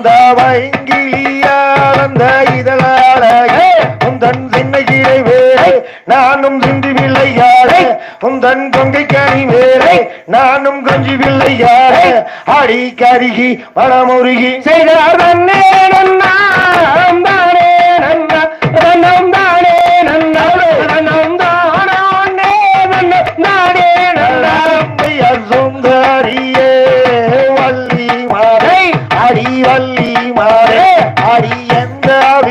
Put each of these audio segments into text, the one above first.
அந்த வங்கிலியால் அந்த இதழாலே உந்தன் சின்ன கீழே வேலை நானும் சிந்து வில்லையாரே உந்தன் கொங்கை கனி வேலை நானும் கொஞ்சி வில்லையாரே அடி கருகி மனமுருகி செய்தார் தன்னே நன்னா தானே நன்னா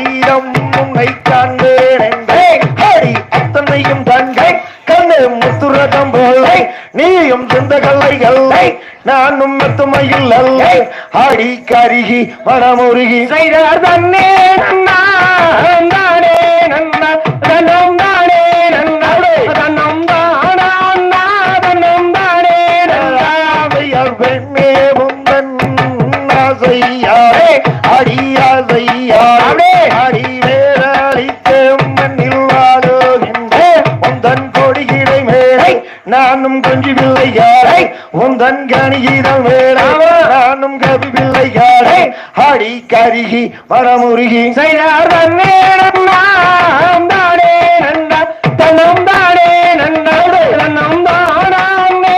வீரம் உன்னை அடி அத்தனையும் தங்கை கண்ணு முத்துரகம் போலை. நீயும் சிந்த கல்லை கல்லை நானும் மெத்துமையில் அல்லை. அடி கருகி மனமுருகி. செய்தார் தன்னே யாரை உந்தன் கணிகிதம் வேலை நானும் கவிவில்லை யாரை அடி கருகி மரமுருகி செய்தார் தன்னே நன்னா தானே நன்னா தன்னம் தானே நன்னா தன்னம் தானே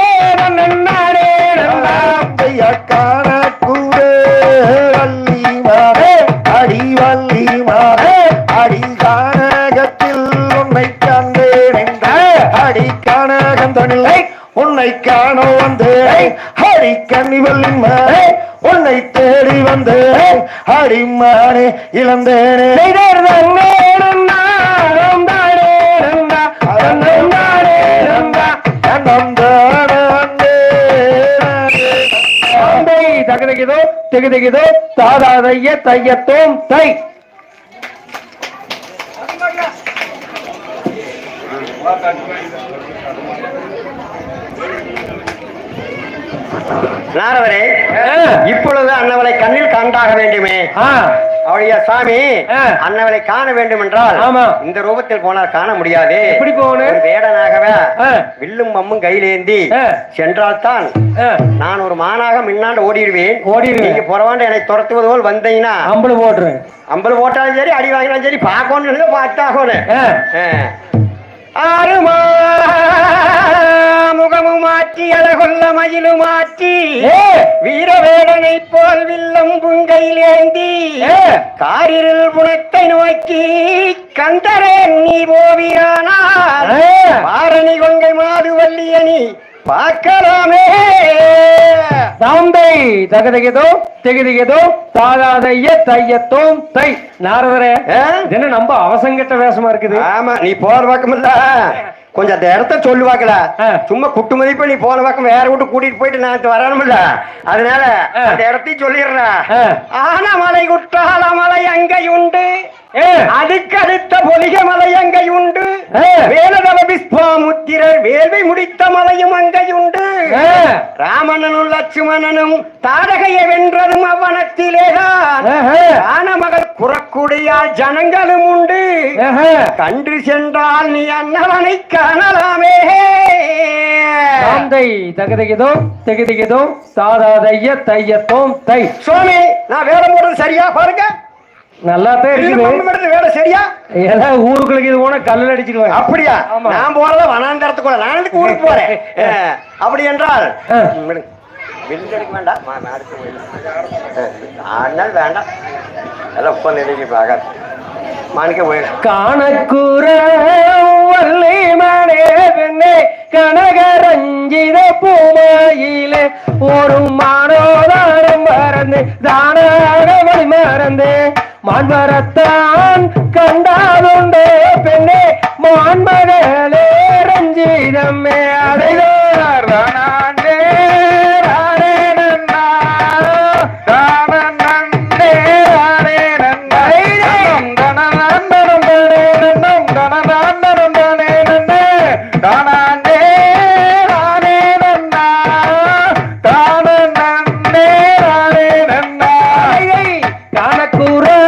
நன்னானே நன்னா காண கூட வள்ளி மாறே அடி வள்ளி மாறே அடி கானகத்தில் உன்னை கண்டேன் என்ற அடி கானகம் தனிலை உன்னை காண வந்தேன். ஹரி கன்னிவல்லின் மாறே உன்னை தேடி வந்தேன். அடிமானே இழந்தேனே. தகதகிதோ திகதகிதோ தாதாதைய தையத்தோம் தை. நாரவரே. இப்பொழுது அன்னவளை கண்ணில் காண்டாக வேண்டுமே ஆ, அவளுடைய சாமி. அன்னவளை காண வேண்டும் என்றால். இந்த ரூபத்தில் போனால் காண முடியாது எப்படி போகணும்? வேடனாகவே. வில்லும் மம்மும் கையிலேந்தி. சென்றால்தான் நான் ஒரு மானாக மின்னாண்டு ஓடிடுவேன் ஓடிடுவேன். நீங்க புறவாண்டு என்னை துரத்துவது போல் வந்தீங்கன்னா அம்பளை போட்டுரு அம்பல் போட்டாலும் சரி அடி வாங்கினாலும் சரி பார்க்கணும் பார்த்தாகணும் ஆறுமா மாற்றி அழகுள்ள மயிலும் மாற்றி. வீரவேடனை போல் வில்லம் புங்கையிலேந்தி ஏ. காரிருள் புனத்தை நோக்கி கந்தரேன் நீ போவியானால் ஏ. வாரணி கொங்கை மாதுவல்லியனி பார்க்கலாமே. தாந்தை தகதகிதோ திகதிகிதோ தாதாதைய தையத்தோம் தை. நாரதரே என்ன நம்ம அவசங்கட்ட வேஷமா இருக்குது? ஆமா நீ போற பக்கம் இல்ல கொஞ்சம் அந்த இடத்த சொல்லுவாக்கல. சும்மா குட்டு மதிப்பு நீ போன பக்கம் வேற விட்டு கூட்டிட்டு போயிட்டு நான் வரணும்ல அதனால. அந்த இடத்தையும் சொல்லிடுறேன் ஆ. ஆனமலை குற்றால மலை அங்கை உண்டு அதுக்கு அடுத்த பொலிக மலை அங்கை உண்டு. வேலதவ விஸ்வாமுத்திரர் வேள்வி முடித்த மலையும் அங்கை உண்டு. ராமணனும் லட்சுமணனும் தாடகையை வென்றதும் அவ்வனத்திலேதான் குறக்குடியால் ஜனங்களும் உண்டு. கண்டு சென்றால் நீ அன்னவனை காணலாமே. தாந்தை தகதகிதோ திகதிகிதோ தாதாதைய தையத்தோம் தை. சுவாமி நான் வேலை போடுறது சரியா? பாருங்க. நல்லா தான் இருக்குது. வேலை சரியா? எல்லாம் ஊருக்குள்ள இது போனா கல்லில் அடிச்சிடுவாங்க. அப்படியா. நான் போறத வனாந்தரத்துக்குள்ள நான் எதுக்கு ஊருக்கு போறேன்? அப்படி என்றால் வேண்டாம். வேண்டாம். எல்லாம் உட்காந்து எழுதி பார்க்காது மாணிக்க போய் காணக்கூற வள்ளி மனே பெண்ணே கனகரஞ்சித பூமாயிலே ஒரு மானோதானம் மறந்து தானாகவை மறந்து மான்வரத்தான் கண்டாதுண்டே பெண்ணே மான்மகளே পুরা